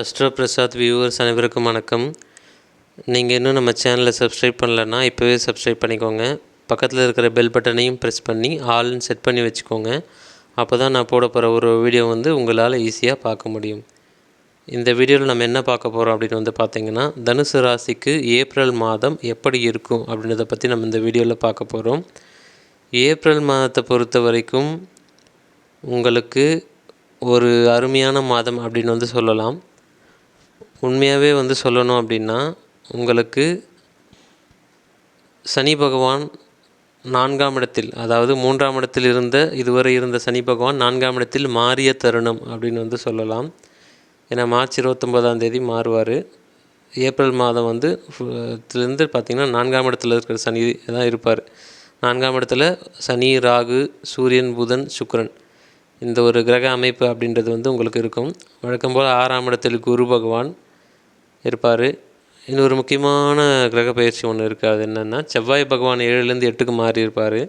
Astro Prasad viewers அனைவருக்கும் வணக்கம். நீங்கள் இன்னும் நம்ம சேனலை சப்ஸ்கிரைப் பண்ணலன்னா இப்போவே சப்ஸ்கிரைப் பண்ணிக்கோங்க. பக்கத்தில் இருக்கிற பெல் பட்டனையும் ப்ரெஸ் பண்ணி ஆல்னு செட் பண்ணி வச்சுக்கோங்க. அப்போ தான் நான் போட போகிற ஒரு வீடியோ வந்து உங்களால் ஈஸியாக பார்க்க முடியும். இந்த வீடியோவில் நம்ம என்ன பார்க்க போகிறோம் அப்படின்னு வந்து பார்த்திங்கன்னா தனுசு ராசிக்கு ஏப்ரல் மாதம் எப்படி இருக்கும் அப்படின்றத பற்றி நம்ம இந்த வீடியோவில் பார்க்க போகிறோம் ஏப்ரல் மாதத்தை பொறுத்த வரைக்கும் உங்களுக்கு ஒரு அருமையான மாதம் அப்படின்னு வந்து சொல்லலாம். உண்மையாகவே வந்து சொல்லணும் அப்படின்னா உங்களுக்கு சனி பகவான் நான்காம் இடத்தில் அதாவது மூன்றாம் இடத்தில் இருந்த இதுவரை இருந்த சனி பகவான் நான்காம் இடத்தில் மாறிய தருணம் அப்படின்னு வந்து சொல்லலாம். ஏன்னா மார்ச் இருபத்தொம்போதாம் தேதி மாறுவார். ஏப்ரல் மாதம் வந்து இருந்து பார்த்திங்கன்னா நான்காம் இடத்துல இருக்கிற சனி தான் இருப்பார். நான்காம் இடத்துல சனி ராகு சூரியன் புதன் சுக்கரன். இந்த ஒரு கிரக அமைப்பு அப்படின்றது வந்து உங்களுக்கு இருக்கும். வழக்கம் போல் ஆறாம் இடத்தில் குரு பகவான் இருப்பார். இன்னொரு முக்கியமான கிரக பயிற்சி ஒன்று இருக்குது அது என்னென்னா செவ்வாய் பகவான் ஏழுலேருந்து எட்டுக்கு மாறி இருப்பார்.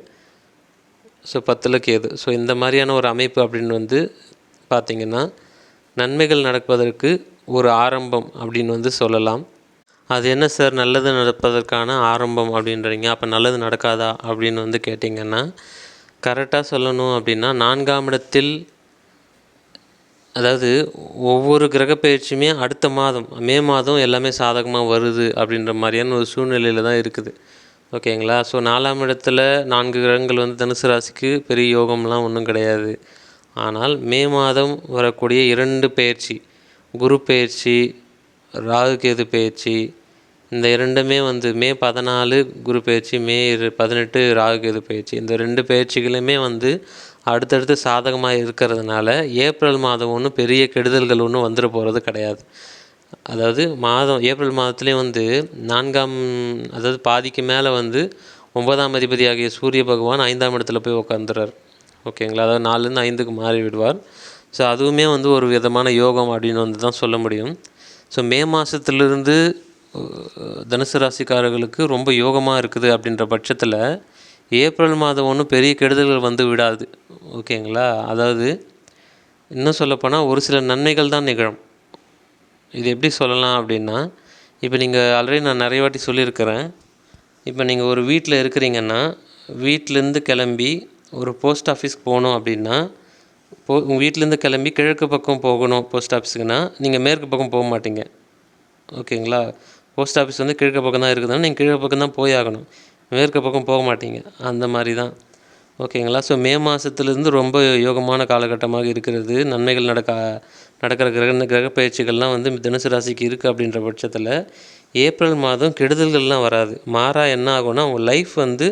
ஸோ பத்தில் கேது. ஸோ இந்த மாதிரியான ஒரு அமைப்பு அப்படின்னு வந்து பார்த்திங்கன்னா நன்மைகள் நடப்பதற்கு ஒரு ஆரம்பம் அப்படின்னு வந்து சொல்லலாம். அது என்ன சார் நல்லது நடப்பதற்கான ஆரம்பம் அப்படின்றீங்க. அப்போ நல்லது நடக்காதா அப்படின்னு வந்து கேட்டிங்கன்னா கரெக்டாக சொல்லணும் அப்படின்னா நான்காம் இடத்தில் அதாவது ஒவ்வொரு கிரகப்பெயர்ச்சியுமே அடுத்த மாதம் மே மாதம் எல்லாமே சாதகமாக வருது அப்படின்ற மாதிரியான ஒரு சூழ்நிலையில் தான் இருக்குது. ஓகேங்களா? ஸோ நாலாம் இடத்துல நான்கு கிரகங்கள் வந்து தனுசு ராசிக்கு பெரிய யோகம்லாம் ஒன்றும் கிடையாது. ஆனால் மே மாதம் வரக்கூடிய இரண்டு பயிற்சி குரு பயிற்சி ராகு கேது பயிற்சி இந்த இரண்டுமே வந்து மே பதினாலு குரு பயிற்சி மே இரு பதினெட்டு ராகு கேது பயிற்சி இந்த ரெண்டு பயிற்சிகளுமே வந்து அடுத்தடுத்து சாதகமாக இருக்கிறதுனால ஏப்ரல் மாதம் ஒன்றும் பெரிய கெடுதல்கள் ஒன்றும் வந்துட போகிறது கிடையாது. அதாவது மாதம் ஏப்ரல் மாதத்துலேயும் வந்து நான்காம் அதாவது பாதிக்கு மேலே வந்து ஒன்பதாம் அதிபதி ஆகிய சூரிய பகவான் ஐந்தாம் இடத்துல போய் உட்காந்துறார் ஓகேங்களா? அதாவது நாலுலேருந்து ஐந்துக்கு மாறி விடுவார் ஸோ அதுவுமே வந்து ஒரு விதமான யோகம் அப்படின்னு வந்து தான் சொல்ல முடியும். ஸோ மே மாதத்துலேருந்து தனுசு ராசிக்காரர்களுக்கு ரொம்ப யோகமாக இருக்குது அப்படின்ற பட்சத்தில் ஏப்ரல் மாதம் ஒன்றும் பெரிய கெடுதல்கள் வந்து விடாது. ஓகேங்களா? அதாவது இன்னும் சொல்லப்போனால் ஒரு சில நன்மைகள் தான் நிகழும். இது எப்படி சொல்லலாம் அப்படின்னா இப்போ நீங்கள் ஆல்ரெடி நான் நிறைய வாட்டி சொல்லியிருக்கிறேன். இப்போ நீங்கள் ஒரு வீட்டில் இருக்கிறீங்கன்னா வீட்டிலேருந்து கிளம்பி ஒரு போஸ்ட் ஆஃபீஸ்க்கு போகணும் அப்படின்னா போ உங்கள் வீட்டிலேருந்து கிளம்பி கிழக்கு பக்கம் போகணும் போஸ்ட் ஆஃபீஸுக்குன்னா நீங்கள் மேற்கு பக்கம் போக மாட்டீங்க. ஓகேங்களா? போஸ்ட் ஆஃபீஸ் வந்து கிழக்கு பக்கம் தான் இருக்குதுன்னா நீங்கள் கிழக்கு பக்கம் தான் போய் ஆகணும். மேற்கு பக்கம் போக மாட்டீங்க. அந்த மாதிரி தான் ஓகேங்களா? ஸோ மே மாதத்துலேருந்து ரொம்ப யோகமான காலகட்டமாக இருக்கிறது. நன்மைகள் நடக்க நடக்கிற கிரக கிரக பயிற்சிகள்லாம் வந்து தனுசு ராசிக்கு இருக்குது அப்படின்ற பட்சத்தில் ஏப்ரல் மாதம் கெடுதல்கள்லாம் வராது. மாறா என்ன ஆகும்னா உங்கள் லைஃப் வந்து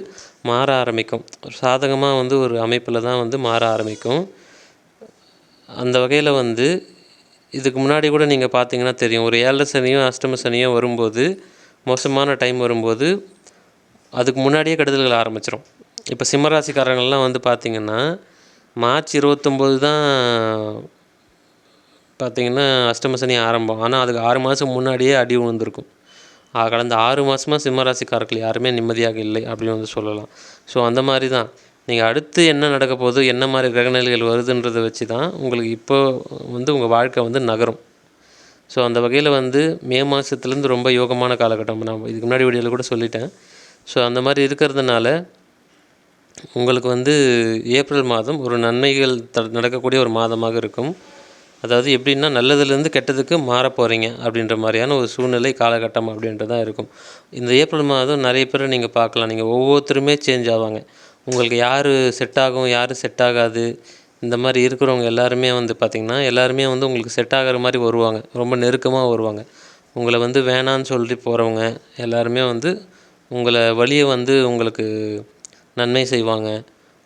மாற ஆரம்பிக்கும். சாதகமாக வந்து ஒரு அமைப்பில் தான் வந்து மாற ஆரம்பிக்கும். அந்த வகையில் வந்து இதுக்கு முன்னாடி கூட நீங்கள் பார்த்தீங்கன்னா தெரியும். ஒரு ஏழரை சனியும் அஷ்டம சனியும் வரும்போது மோசமான டைம் வரும்போது அதுக்கு முன்னாடியே கெடுதல்கள் ஆரம்பிச்சிடும் இப்போ சிம்மராசிக்காரங்கள்லாம் வந்து பார்த்திங்கன்னா மார்ச் இருபத்தொம்போது தான் பார்த்திங்கன்னா அஷ்டம சனி ஆரம்பம். ஆனால் அதுக்கு ஆறு மாதம் முன்னாடியே அடி விழுந்திருக்கும் கடந்த ஆறு மாதமாக சிம்மராசிக்காரர்கள் யாருமே நிம்மதியாக இல்லை அப்படின்னு வந்து சொல்லலாம். ஸோ அந்த மாதிரி தான் நீங்கள் அடுத்து என்ன நடக்க போகுது என்ன மாதிரி கிரகநிலைகள் வருதுன்றதை வச்சு தான் உங்களுக்கு இப்போ வந்து உங்கள் வாழ்க்கை வந்து நகரும். ஸோ அந்த வகையில் வந்து மே மாதத்துலேருந்து ரொம்ப யோகமான காலகட்டம். நான் இதுக்கு முன்னாடி வீடியோவில் கூட சொல்லிட்டேன். ஸோ அந்த மாதிரி இருக்கிறதுனால உங்களுக்கு வந்து ஏப்ரல் மாதம் ஒரு நன்மைகள் த நடக்கக்கூடிய ஒரு மாதமாக இருக்கும். அதாவது எப்படின்னா நல்லதுலேருந்து கெட்டதுக்கு மாற போகிறீங்க அப்படின்ற மாதிரியான ஒரு சூழ்நிலை காலகட்டம் அப்படின்றதான் இருக்கும். இந்த ஏப்ரல் மாதம் நிறைய பேரை நீங்கள் பார்க்கலாம். நீங்கள் ஒவ்வொருத்தருமே சேஞ்ச் ஆவாங்க. உங்களுக்கு யார் செட் ஆகும் யார் செட் ஆகாது இந்த மாதிரி இருக்கிறவங்க எல்லாருமே வந்து பார்த்திங்கன்னா எல்லாருமே வந்து உங்களுக்கு செட் ஆகிற மாதிரி வருவாங்க. ரொம்ப நெருக்கமாக வருவாங்க. உங்களை வந்து வேணான்னு சொல்லி போகிறவங்க எல்லாருமே வந்து உங்களை வழியை வந்து உங்களுக்கு நன்மை செய்வாங்க.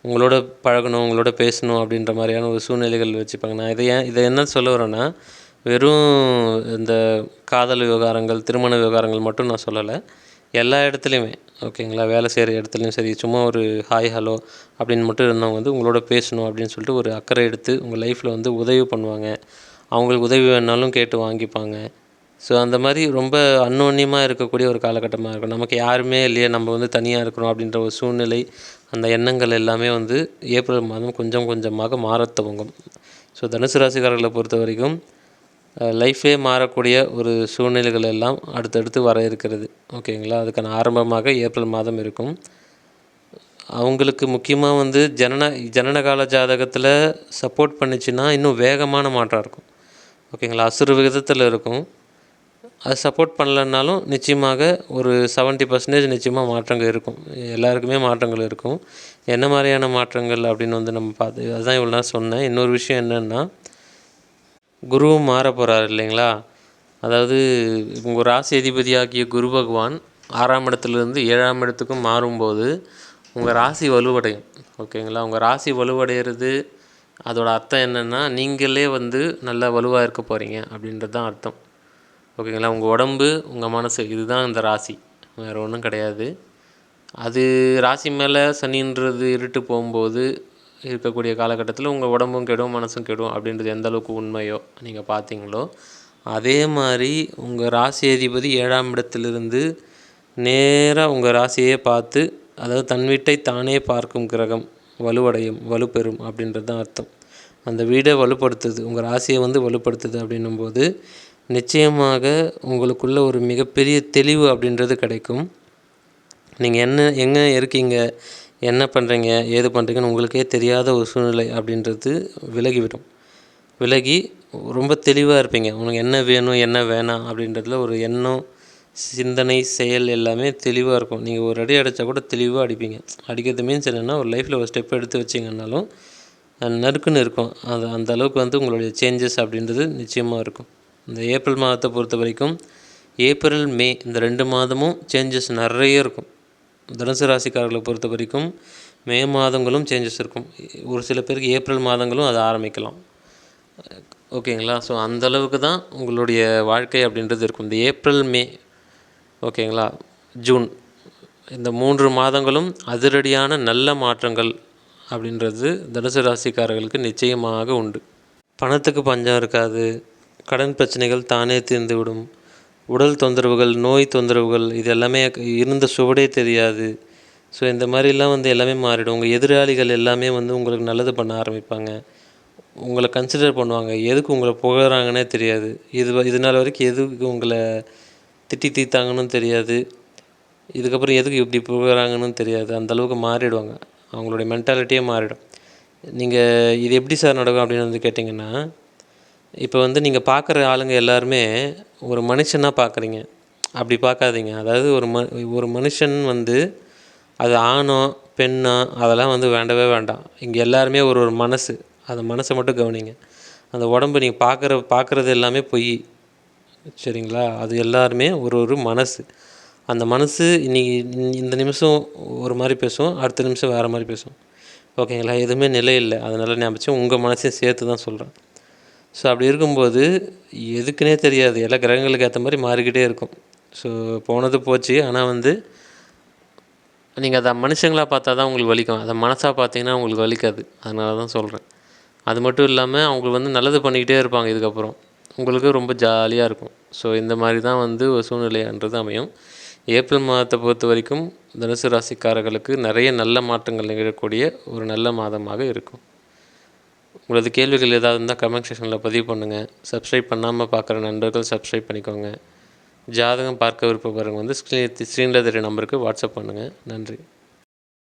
உங்களோட பழகணும் உங்களோட பேசணும் அப்படின்ற மாதிரியான ஒரு சூழ்நிலைகள் வச்சுப்பாங்க. நான் இதை ஏன் இதை என்ன சொல்ல வரேன்னா வெறும் இந்த காதல் விவகாரங்கள் திருமண விவகாரங்கள் மட்டும் நான் சொல்லலை. எல்லா இடத்துலையுமே ஓகேங்களா? வேலை செய்கிற இடத்துலையும் சரி சும்மா ஒரு ஹாய் ஹலோ அப்படின்னு மட்டும் இருந்தவங்க வந்து உங்களோட பேசணும் அப்படின்னு சொல்லிட்டு ஒரு அக்கறை எடுத்து உங்கள் லைஃப்பில் வந்து உதவி பண்ணுவாங்க. அவங்களுக்கு உதவி வேணாலும் கேட்டு வாங்கிப்பாங்க. ஸோ அந்த மாதிரி ரொம்ப அன்னோன்யமாக இருக்கக்கூடிய ஒரு காலகட்டமாக இருக்கும் நமக்கு யாருமே இல்லையே நம்ம வந்து தனியாக இருக்கிறோம் அப்படின்ற ஒரு சூழ்நிலை அந்த எண்ணங்கள் எல்லாமே வந்து ஏப்ரல் மாதம் கொஞ்சம் கொஞ்சமாக மாறத் துவங்கும். ஸோ தனுசு ராசிக்காரர்களை பொறுத்த வரைக்கும் லைஃபே மாறக்கூடிய ஒரு சூழ்நிலைகள் எல்லாம் அடுத்தடுத்து வர இருக்கிறது. ஓகேங்களா அதுக்கான ஆரம்பமாக ஏப்ரல் மாதம் இருக்கும். அவங்களுக்கு முக்கியமாக வந்து ஜனன ஜனனகால ஜாதகத்தில் சப்போர்ட் பண்ணிச்சுன்னா இன்னும் வேகமான மாற்றம் இருக்கும். ஓகேங்களா அசுர விகிதத்தில் இருக்கும். அது சப்போர்ட் பண்ணலன்னாலும் நிச்சயமாக ஒரு செவன்ட்டி பர்சன்டேஜ் நிச்சயமாக மாற்றங்கள் இருக்கும். எல்லாருக்குமே மாற்றங்கள் இருக்கும். என்ன மாதிரியான மாற்றங்கள் அப்படின்னு வந்து நம்ம பார்த்து அதுதான் இவ்வளோ நேரம் சொன்னேன். இன்னொரு விஷயம் என்னென்னா குருவும் மாற போகிறார் இல்லைங்களா? அதாவது உங்கள் ராசி அதிபதியாகிய குரு பகவான் ஆறாம் இடத்துலேருந்து ஏழாம் இடத்துக்கும் மாறும்போது உங்கள் ராசி வலுவடையும். ஓகேங்களா? உங்கள் ராசி வலுவடைகிறது அதோட அர்த்தம் என்னென்னா நீங்களே வந்து நல்லா வலுவாக இருக்க போகிறீங்க அப்படின்றது தான் அர்த்தம். ஓகேங்களா? உங்கள் உடம்பு உங்கள் மனசு இதுதான் இந்த ராசி. வேறு ஒன்றும் கிடையாது. அது ராசி மேலே சனின்றது இருட்டு போகும்போது இருக்கக்கூடிய காலகட்டத்தில் உங்கள் உடம்பும் கெடும் மனசும் கெடும் அப்படின்றது எந்த அளவுக்கு உண்மையோ நீங்கள் பார்த்தீங்களோ அதே மாதிரி உங்கள் ராசி அதிபதி ஏழாம் இடத்திலிருந்து நேராக உங்கள் ராசியே பார்த்து அதாவது தன் வீட்டை தானே பார்க்கும் கிரகம் வலுவடையும் வலுப்பெறும் அப்படின்றது தான் அர்த்தம். அந்த வீடை வலுப்படுத்துது உங்கள் ராசியை வந்து வலுப்படுத்துது அப்படின்னும்போது நிச்சயமாக உங்களுக்குள்ள ஒரு மிகப்பெரிய தெளிவு அப்படின்றது கிடைக்கும். நீங்கள் என்ன எங்கே இருக்கீங்க என்ன பண்ணுறீங்க ஏது பண்ணுறீங்கன்னு உங்களுக்கே தெரியாத ஒரு சூழ்நிலை அப்படின்றது விலகிவிடும். விலகி ரொம்ப தெளிவாக இருப்பீங்க. உனக்கு என்ன வேணும் என்ன வேணாம் அப்படின்றதுல ஒரு எண்ணம் சிந்தனை செயல் எல்லாமே தெளிவாக இருக்கும். நீங்கள் ஒரு அடி அடித்தா கூட தெளிவாக அடிப்பீங்க. அடிக்கிறது மீன்ஸ் என்னென்னா ஒரு லைஃப்பில் ஒரு ஸ்டெப் எடுத்து வச்சிங்கன்னாலும் நறுக்குன்னு இருக்கும். அது அந்த அளவுக்கு வந்து உங்களுடைய சேஞ்சஸ் அப்படின்றது நிச்சயமாக இருக்கும். இந்த ஏப்ரல் மாதத்தை பொறுத்த வரைக்கும் ஏப்ரல் மே இந்த ரெண்டு மாதமும் சேஞ்சஸ் நிறைய இருக்கும். தனுசு ராசிக்காரர்களை பொறுத்த வரைக்கும் மே மாதங்களும் சேஞ்சஸ் இருக்கும். ஒரு சில பேருக்கு ஏப்ரல் மாதங்களும் அதை ஆரம்பிக்கலாம். ஓகேங்களா? ஸோ அந்த அளவுக்கு தான் உங்களுடைய வாழ்க்கை அப்படின்றது இருக்கும். இந்த ஏப்ரல் மே ஓகேங்களா? ஜூன். இந்த மூன்று மாதங்களும் அதிரடியான நல்ல மாற்றங்கள் அப்படின்றது தனுசு ராசிக்காரர்களுக்கு நிச்சயமாக உண்டு. பணத்துக்கு பஞ்சம் இருக்காது. கடன் பிரச்சனைகள் தானே தீர்ந்துவிடும். உடல் தொந்தரவுகள் நோய் தொந்தரவுகள் இது எல்லாமே இருந்த சுவடே தெரியாது. ஸோ இந்த மாதிரிலாம் வந்து எல்லாமே மாறிடும். உங்கள் எதிராளிகள் எல்லாமே வந்து உங்களுக்கு நல்லது பண்ண ஆரம்பிப்பாங்க. உங்களை கன்சிடர் பண்ணுவாங்க. எதுக்கு உங்களை புகழறாங்கன்னே தெரியாது. இது இது நாள் வரைக்கும் எதுக்கு உங்களை திட்டி தீத்தாங்கன்னு தெரியாது. இதுக்கப்புறம் எதுக்கு இப்படி புகழறாங்கன்னு தெரியாது. அந்த அளவுக்கு மாறிடுவாங்க. அவங்களுடைய மென்டாலிட்டியே மாறிடும். நீங்கள் இது எப்படி சார் நடக்கும் அப்படின்னு வந்து கேட்டிங்கன்னா இப்போ வந்து நீங்கள் பார்க்குற ஆளுங்க எல்லாருமே ஒரு மனுஷனாக பார்க்குறீங்க. அப்படி பார்க்காதீங்க. அதாவது ஒரு ம ஒரு மனுஷன் வந்து அது ஆணோ பெண்ணோ அதெல்லாம் வந்து வேண்டவே வேண்டாம். இங்கே எல்லாருமே ஒரு ஒரு மனசு. அந்த மனசை மட்டும் கவனிங்க. அந்த உடம்பு நீங்கள் பார்க்குற பார்க்குறது எல்லாமே பொய். சரிங்களா? அது எல்லாருமே ஒரு ஒரு மனசு. அந்த மனசு இன்றைக்கி இந்த நிமிஷம் ஒரு மாதிரி பேசும் அடுத்த நிமிஷம் வேறு மாதிரி பேசும். ஓகேங்களா? எதுவுமே நிலை இல்லை. அதனால் ஞாபகம் உங்கள் மனசையும் சேர்த்து தான் சொல்கிறேன் ஸோ அப்படி இருக்கும்போது எதுக்குன்னே தெரியாது. எல்லா கிரகங்களுக்கு ஏற்ற மாதிரி மாறிக்கிட்டே இருக்கும். ஸோ போனது போச்சு. ஆனால் வந்து நீங்கள் அதை மனுஷங்களாக பார்த்தா தான் உங்களுக்கு வலிக்கும். அதை மனசாக பார்த்தீங்கன்னா உங்களுக்கு வலிக்காது. அதனால தான் சொல்கிறேன் அது மட்டும் இல்லாமல் அவங்க வந்து நல்லது பண்ணிக்கிட்டே இருப்பாங்க இதுக்கப்புறம். உங்களுக்கு ரொம்ப ஜாலியாக இருக்கும். ஸோ இந்த மாதிரி தான் வந்து ஒரு சூழ்நிலைன்றது அமையும். ஏப்ரல் மாதத்தை பொறுத்த வரைக்கும் தனுசு ராசிக்காரர்களுக்கு நிறைய நல்ல மாற்றங்கள் நிகழக்கூடிய ஒரு நல்ல மாதமாக இருக்கும். உங்களது கேள்விகள் ஏதாவது இருந்தால் கமெண்ட் செக்ஷனில் பதிவு பண்ணுங்கள் சப்ஸ்கிரைப் பண்ணாமல் பார்க்குற நண்பர்கள் சப்ஸ்கிரைப் பண்ணிக்கோங்க. ஜாதகம் பார்க்க விருப்பப்படுறவங்க வந்து ஸ்க்ரீன் ஸ்க்ரீனில் தெரிய நம்பருக்கு வாட்ஸ்அப் பண்ணுங்கள் நன்றி.